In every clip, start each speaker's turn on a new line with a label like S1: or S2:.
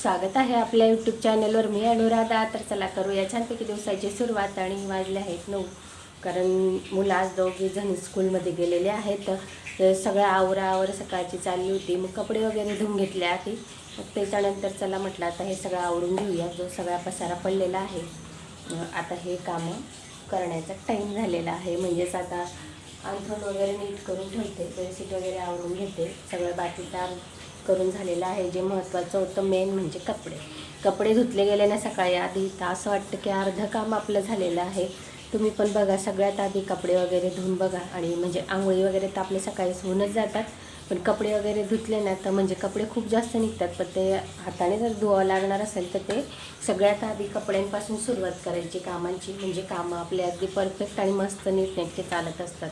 S1: स्वागत आहे आपल्या यूट्यूब चॅनलवर मी अनुराधा तर चला करूया छानपैकी दिवसाची सुरुवात आणि वाजले आहेत नऊ. कारण मुलं आज दोघी जण स्कूलमध्ये गेलेले आहेत. तर सगळं आवरावर सकाळची चालली होती. मग कपडे वगैरे धुवून घेतले आधी. मग त्याच्यानंतर चला म्हटलं आता हे सगळं आवरून घेऊया. जो सगळा पसारा पडलेला आहे. आता हे कामं करण्याचा टाईम झालेला आहे. म्हणजेच आता अंथरूण वगैरे नीट करून ठेवते. बेडशीट वगैरे आवरून घेते. सगळं बाकीचा करून झालेलं आहे. जे महत्त्वाचं होतं मेन म्हणजे कपडे. कपडे धुतले गेले ना सकाळी आधी तर असं वाटतं की अर्धं काम आपलं झालेलं आहे. तुम्ही पण बघा सगळ्यात आधी कपडे वगैरे धुवून बघा. आणि म्हणजे आंघोळी वगैरे तर आपले सकाळीच होऊनच जातात. पण कपडे वगैरे धुतले ना तर म्हणजे कपडे खूप जास्त निघतात. पण ते हाताने जर धुवावं लागणार असेल तर ते सगळ्यात आधी कपड्यांपासून सुरुवात करायची. कामांची म्हणजे कामं आपले अगदी परफेक्ट आणि मस्त नीटनेटके चालत असतात.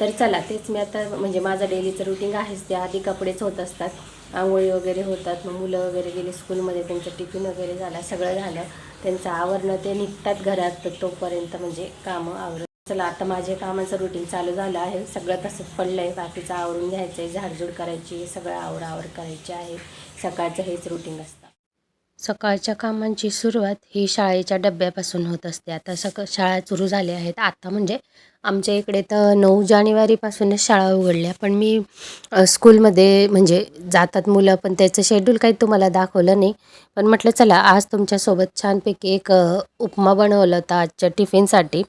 S1: तर चला तेच मी आता म्हणजे माझं डेलीचं रुटीन आहेच ते आधी कपडेच होत असतात. आंघोळी वगैरे होतात मग मुलं वगैरे गेले स्कूलमध्ये त्यांचं टिफिन वगैरे झाला सगळं झालं. त्यांचं आवरणं ते निघतात घरात तोपर्यंत म्हणजे कामं आवरत चला आता माझे कामाचं रुटीन चालू झालं आहे. सगळं तसंच पडलं आहे बाकीचं आवरून घ्यायचं आहे झाडझूड करायची सगळं आवरावर करायची आहे. सकाळचं हेच रुटीन असतं. सकाळच्या कामांची सुरुवात ही शाळेच्या डब्यापासून होत असते. आता सक शाळा सुरू झाल्या आहेत. आता म्हणजे आमच्या इकडे तर नऊ जानेवारीपासूनच शाळा उघडल्या पण मी स्कूलमध्ये म्हणजे जातात मुलं पण त्याचं शेड्यूल काही तुम्हाला दाखवलं नाही. पण म्हटलं चला आज तुमच्यासोबत छानपैकी एक उपमा बनवलं होता आजच्या टिफिनसाठी.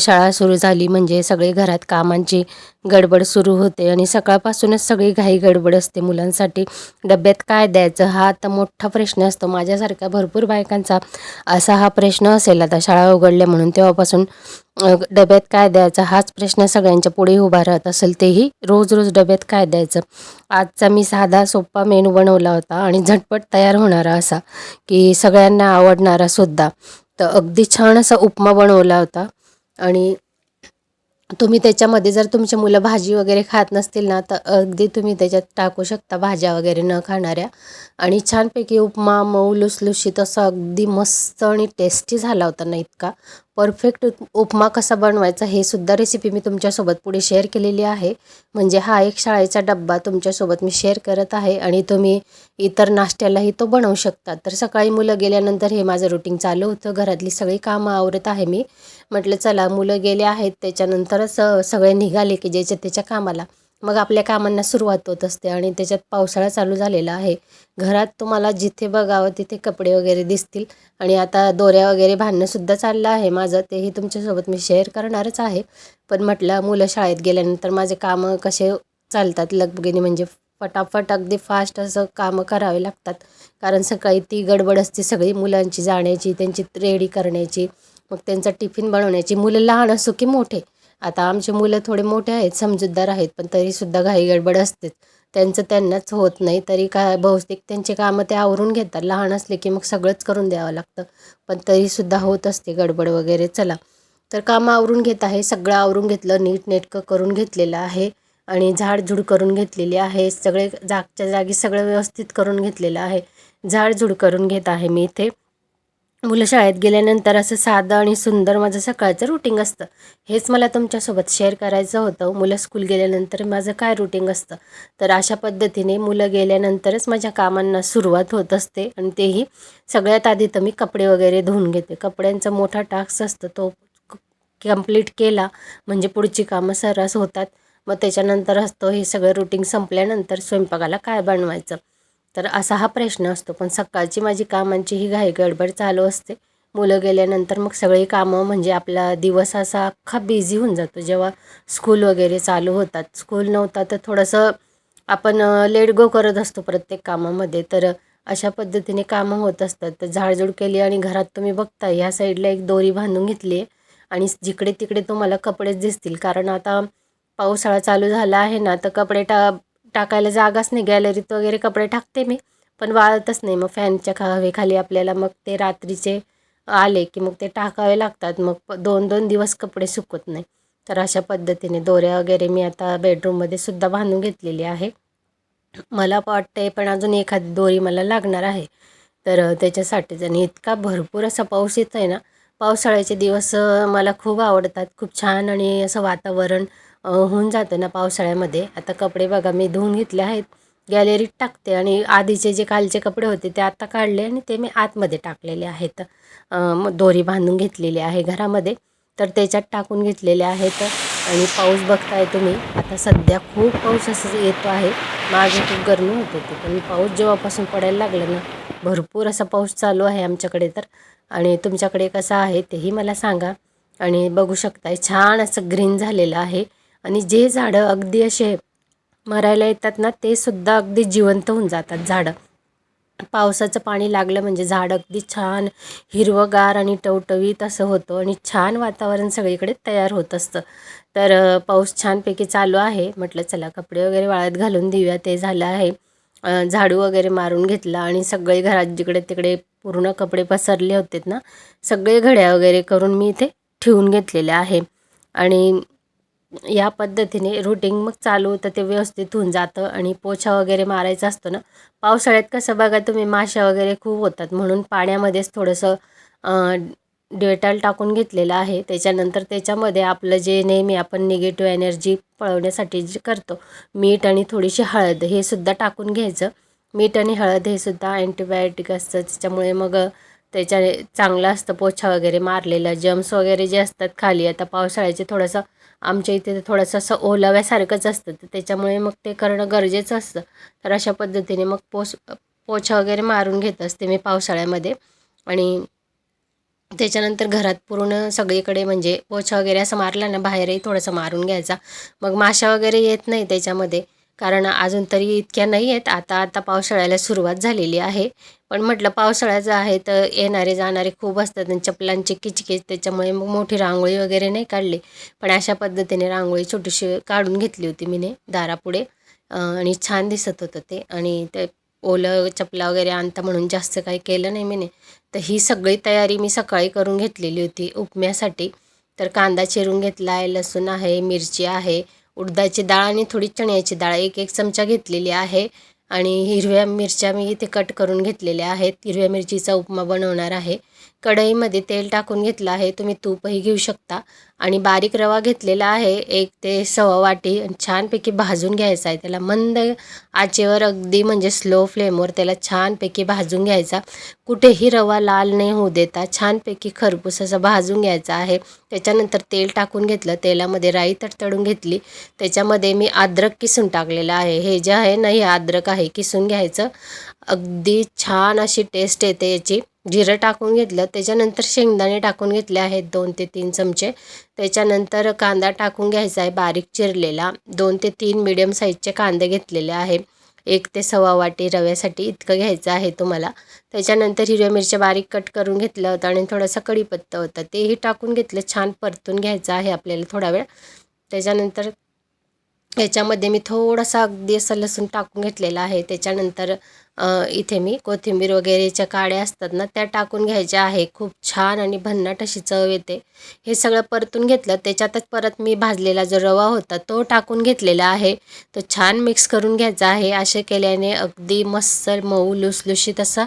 S1: शाळा सुरू झाली म्हणजे सगळे घरात कामांची गडबड सुरू होते आणि सकाळपासूनच सगळी घाई गडबड असते मुलांसाठी. डब्यात काय द्यायचं? हा आता मोठा प्रश्न असतो. माझ्यासारख्या भरपूर बायकांचा असा हा प्रश्न असेल आता शाळा उघडल्या म्हणून तेव्हापासून. डब्यात काय द्यायचं? हाच प्रश्न सगळ्यांच्या पुढे उभा राहत असेल. तेही रोज रोज डब्यात काय द्यायचं? आजचा मी साधा सोपा मेनू बनवला होता आणि झटपट तयार होणारा असा की सगळ्यांना आवडणारा सुद्धा. तर अगदी छान असा उपमा बनवला होता. आणि तुम्ही त्याच्यामध्ये जर तुमची मुलं भाजी वगैरे खात नसतील ना तर अगदी तुम्ही त्याच्यात टाकू शकता भाज्या वगैरे न खाणाऱ्या. आणि छानपैकी उपमा मऊ लुसलुशीत असं अगदी मस्त आणि टेस्टी झाला होता ना इतका. परफेक्ट उपमा कसा बनवायचा हे सुद्धा रेसिपी मी तुमच्यासोबत पुढे शेअर केलेली आहे. म्हणजे हा एक शाळेचा डब्बा तुमच्यासोबत मी शेअर करत आहे आणि तुम्ही इतर नाश्त्यालाही तो बनवू शकता. तर सकाळी मुलं गेल्यानंतर हे माझं रुटीन चालू होतं. घरातली सगळी कामं आवरत आहे मी. म्हटलं चला मुलं गेले आहेत. त्याच्यानंतरच सगळे निघाले की ज्याच्या त्याच्या कामाला. मग आपल्या कामांना सुरुवात होत असते आणि त्याच्यात पावसाळा चालू झालेला आहे. घरात तुम्हाला जिथे बघावं तिथे कपडे वगैरे दिसतील आणि आता दोऱ्या वगैरे भांडणंसुद्धा चाललं आहे माझं तेही तुमच्यासोबत मी शेअर करणारच आहे. पण म्हटलं मुलं शाळेत गेल्यानंतर माझे कामं कसे चालतात? लगबगीने म्हणजे फटाफट अगदी फास्ट असं कामं करावे लागतात. कारण सकाळी ती गडबड असते सगळी मुलांची जाण्याची त्यांची रेडी करण्याची. मग त्यांचा टिफिन बनवण्याची. मुलं लहान असो की मोठे आता आमचे मुलं थोडे मोठे आहेत समजूतदार आहेत पण तरीसुद्धा घाई गडबड असतेच. त्यांचं त्यांनाच होत नाही तरी काय बहुतेक त्यांचे कामं ते आवरून घेतात. लहान असले की मग सगळंच करून द्यावं लागतं पण तरीसुद्धा होत असते गडबड वगैरे. चला तर कामं आवरून घेत आहे. सगळं आवरून घेतलं नीट नेटकं करून घेतलेलं आहे आणि झाडझुड करून घेतलेली आहे. सगळे जागच्या जागी सगळं व्यवस्थित करून घेतलेलं आहे. झाडझुड करून घेत आहे मी इथे. मुलं शाळेत गेल्यानंतर असं साधं आणि सुंदर माझं सकाळचं रुटीन असतं. हेच मला तुमच्यासोबत शेअर करायचं होतं. मुलं स्कूल गेल्यानंतर माझं काय रुटीन असतं? तर अशा पद्धतीने मुलं गेल्यानंतरच माझ्या कामांना सुरुवात होत असते आणि तेही सगळ्यात आधी तर मी कपडे वगैरे धुवून घेते. कपड्यांचा मोठा टास्क असतो. तो कंप्लीट केला म्हणजे पुढची कामं सर्रास होतात. मग त्याच्यानंतर असतो हे सगळं रुटीन संपल्यानंतर स्वयंपाकाला काय बनवायचं? तर असा हा प्रश्न असतो. पण सकाळची माझी कामांची ही घाई गडबड चालू असते. मुलं गेल्यानंतर मग सगळी कामं म्हणजे आपला दिवस असा अख्खा बिझी होऊन जातो. जेव्हा स्कूल वगैरे चालू होतात. स्कूल नव्हता तर थोडंसं आपण लेट गो करत असतो प्रत्येक कामामध्ये. तर अशा पद्धतीने कामं होत असतात. तर झाडझूड केली आणि घरात तुम्ही बघता ह्या साईडला एक दोरी बांधून घेतली आहे. आणि जिकडे तिकडे तुम्हाला कपडेच दिसतील. कारण आता पावसाळा चालू झाला आहे ना तर कपडे टा टाकायला जागाच नाही. गॅलरीत वगैरे कपडे टाकते मी पण वाळतच नाही. मग फॅनच्या खा हवेखाली आपल्याला मग ते रात्रीचे आले की मग ते टाकावे लागतात. मग प- दोन दोन दिवस कपडे सुकत नाही. तर अशा पद्धतीने दोऱ्या वगैरे मी आता बेडरूममध्ये सुद्धा बांधून घेतलेली आहे. मला वाटतंय पण अजून एखादी दोरी मला लागणार आहे. तर त्याच्यासाठीच आणि इतका भरपूर असा पाऊस येतो आहे ना. पावसाळ्याचे दिवस मला खूप आवडतात. खूप छान आणि असं वातावरण होऊन जातं ना पावसाळ्यामध्ये. आता कपडे बघा मी धुवून घेतले आहेत. गॅलरीत टाकते आणि आधीचे जे कालचे कपडे होते ते आत्ता काढले आणि ते मी आतमध्ये टाकलेले आहेत. दोरी बांधून घेतलेली आहे घरामध्ये. तर त्याच्यात टाकून घेतलेले आहेत. आणि पाऊस बघताय तुम्ही आता सध्या खूप पाऊस असं येतो आहे. मागे खूप गरमी होत होती पण पाऊस जेव्हापासून पडायला लागला ना भरपूर असा पाऊस चालू आहे आमच्याकडे तर. आणि तुमच्याकडे कसा आहे तेही मला सांगा. आणि बघू शकताय छान असं ग्रीन झालेलं आहे. आणि जे झाडं अगदी असे मरायला येतात ना ते सुद्धा अगदी जिवंत होऊन जातात झाडं. पावसाचं पाणी लागलं म्हणजे झाड अगदी छान हिरवंगार आणि टवटवीत असं होतं आणि छान वातावरण सगळीकडे तयार होत असतं. तर पाऊस छानपैकी चालू आहे. म्हटलं चला कपडे वगैरे वाळत घालून देऊया ते झालं आहे. झाडू वगैरे मारून घेतला आणि सगळे घरात जिकडे तिकडे पूर्ण कपडे पसरले होते ना सगळे घड्या वगैरे करून मी इथे ठेवून घेतलेले आहे. आणि या पद्धतीने रुटीन मग चालू होतं ते व्यवस्थित होऊन जातं आणि पोछा वगैरे मारायचा असतो ना पावसाळ्यात कसं बघा तुम्ही माशा वगैरे खूप होतात म्हणून पाण्यामध्येच थोडंसं डेटॉल टाकून घेतलेलं आहे. त्याच्यानंतर त्याच्यामध्ये आपलं जे नेहमी आपण निगेटिव्ह एनर्जी पळवण्यासाठी जे करतो मीठ आणि थोडीशी हळद हे सुद्धा टाकून घ्यायचं. मीठ आणि हळद हे सुद्धा अँटीबायोटिक असतं त्याच्यामुळे मग त्याच्या चांगलं असतं पोछा वगैरे मारलेलं. जम्स वगैरे जे असतात खाली आता पावसाळ्याचे थोडंसं आमच्या इथे तर थोडंसं असं ओलाव्यासारखंच असतं तर त्याच्यामुळे मग ते करणं गरजेचं असतं. तर अशा पद्धतीने मग पोस पोछा वगैरे मारून घेत असते मी पावसाळ्यामध्ये. आणि त्याच्यानंतर घरात पूर्ण सगळीकडे म्हणजे पोछा वगैरे असं मारला ना बाहेरही थोडंसं मारून घ्यायचा. मग माशा वगैरे येत नाही त्याच्यामध्ये. कारण अजून तरी इतक्या नाही आहेत. आता आता पावसाळ्याला सुरुवात झालेली आहे. पण म्हटलं पावसाळ्याचं आहे तर येणारे जाणारे खूप असतात आणि चपलांचे किचकिच त्याच्यामुळे मग मोठी रांगोळी वगैरे नाही काढली. पण अशा पद्धतीने रांगोळी छोटीशी काढून घेतली होती मीने दारापुढे. आणि छान दिसत होतं ते. आणि ते ओलं चपला वगैरे आणता म्हणून जास्त काही केलं नाही मीने. तर ही सगळी तयारी मी सकाळी करून घेतलेली होती उपम्यासाठी. तर कांदा चिरून घेतला आहे लसूण आहे मिरची आहे. उडदाची डाळ आणि थोडी चण्याची डाळ. एक एक चमचा घेतलेली आहे. आणि हिरव्या मिरच्या मी इथे कट करून घेतलेल्या आहेत. हिरव्या मिरचीचा उपमा बनवणार आहे. कढईमध्ये तेल टाकून घेतलं आहे. तुम्ही तूपही घेऊ शकता. आणि बारीक रवा घेतलेला आहे. एक ते सव्वा वाटी छानपैकी भाजून घ्यायचा आहे. त्याला मंद आचेवर अगदी म्हणजे स्लो फ्लेमवर त्याला छानपैकी भाजून घ्यायचा. कुठेही रवा लाल नाही होऊ देता. छानपैकी खरपूस असं भाजून घ्यायचा आहे. त्याच्यानंतर तेल टाकून घेतलं. तेलामध्ये राई तडतडून घेतली. त्याच्यामध्ये मी अद्रक किसून टाकलेलं आहे. हे जे आहे ना हे अद्रक आहे. किसून घ्यायचं. अगदी छान अशी टेस्ट येते याची. जिरं टाकून घेतलं. त्याच्यानंतर शेंगदाणे टाकून घेतले आहेत. दोन ते तीन चमचे. त्याच्यानंतर कांदा टाकून घ्यायचा आहे. बारीक चिरलेला. दोन ते तीन मिडियम साईजचे कांदे घेतलेले आहे. एक ते सव्वा वाटी रव्यासाठी इतकं घ्यायचं आहे तुम्हाला. त्याच्यानंतर हिरव्या मिरच्या बारीक कट करून घेतलं होतं आणि थोडासा कढीपत्ता होता. तेही टाकून घेतलं. छान परतून घ्यायचं आहे आपल्याला थोडा वेळ. त्याच्यानंतर याच्यामध्ये मी थोडासा अगदी असं लसूण टाकून घेतलेला आहे. त्याच्यानंतर इथे मी कोथिंबीर वगैरेच्या काड्या असतात ना त्या टाकून घ्यायच्या आहे. खूप छान आणि भन्नाट अशी चव येते. हे सगळं परतून घेतलं त्याच्यातच परत मी भाजलेला जो रवा होता तो टाकून घेतलेला आहे. तो छान मिक्स करून घ्यायचा आहे. असे केल्याने अगदी मस्त मऊ लुसलुशीत असा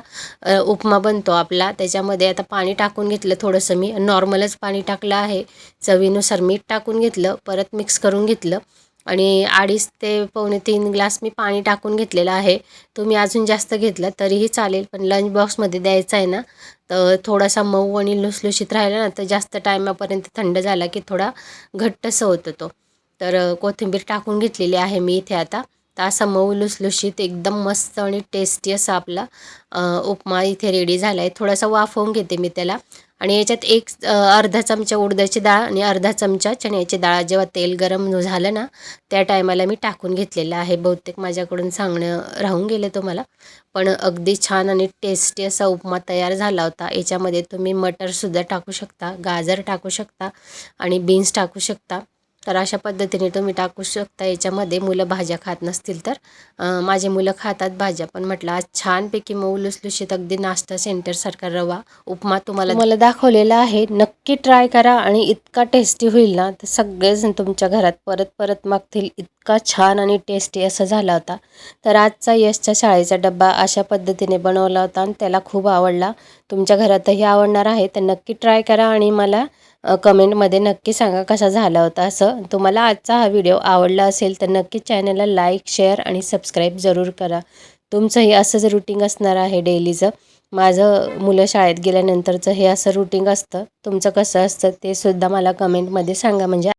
S1: उपमा बनतो आपला. त्याच्यामध्ये आता पाणी टाकून घेतलं थोडंसं मी. नॉर्मलच पाणी टाकलं आहे. चवीनुसार मीठ टाकून घेतलं परत मिक्स करून घेतलं. आणि अडीच ते पावणे तीन ग्लास मी पाणी टाकून घेतलेलं आहे. तुम्ही अजून जास्त घेतलं तरीही चालेल पण लंच बॉक्समध्ये द्यायचं आहे ना तर थोडासा मऊ आणि लुसलुशीत राहिला ना तर जास्त टायमापर्यंत थंड झाला की थोडा घट्टसं होतं तो. तर कोथिंबीर टाकून घेतलेली आहे मी इथे आता. तर असा मऊ लुसलुशीत एकदम मस्त आणि टेस्टी असा आपला उपमा इथे रेडी झाला आहे थोडासा वाफवून घेते मी त्याला. आणि याच्यात एक अर्धा चमचा उडदाची डाळ आणि अर्धा चमचा चण्याची डाळ. जेव्हा तेल गरम झालं ना त्या टायमाला मी टाकून घेतलेलं आहे. बहुतेक माझ्याकडून सांगणं राहून गेलं तुम्हाला. पण अगदी छान आणि टेस्टी असा उपमा तयार झाला होता. याच्यामध्ये तुम्ही मटरसुद्धा टाकू शकता गाजर टाकू शकता आणि बीन्स टाकू शकता. तर अशा पद्धतीने तुम्ही टाकू शकता. याच्यामध्ये मुलं भाज्या खात नसतील तर. माझे मुलं खातात भाज्या पण म्हटलं आज छानपैकी मऊ लुसलुशीत अगदी नाश्ता सेंटरसारखा रवा उपमा तुम्हाला मला दाखवलेला आहे. नक्की ट्राय करा आणि इतका टेस्टी होईल ना तर सगळेजण तुमच्या घरात परत परत मागतील. इतका छान आणि टेस्टी असा झाला होता. तर आजचा यशच्या शाळेचा डब्बा अशा पद्धतीने बनवला होता आणि त्याला खूप आवडला. तुमच्या घरातही आवडणार आहे तर नक्की ट्राय करा आणि मला कमेंटमध्ये नक्की सांगा कसा झाला होता असं. तुम्हाला आजचा हा व्हिडिओ आवडला असेल तर नक्की चॅनलला लाईक शेअर आणि सबस्क्राईब जरूर करा. तुमचंही असंच रुटीन असणार आहे डेलीचं. माझं मुलं शाळेत गेल्यानंतरचं हे असं रुटीन असतं. तुमचं कसं असतं ते सुद्धा मला कमेंटमध्ये सांगा. म्हणजे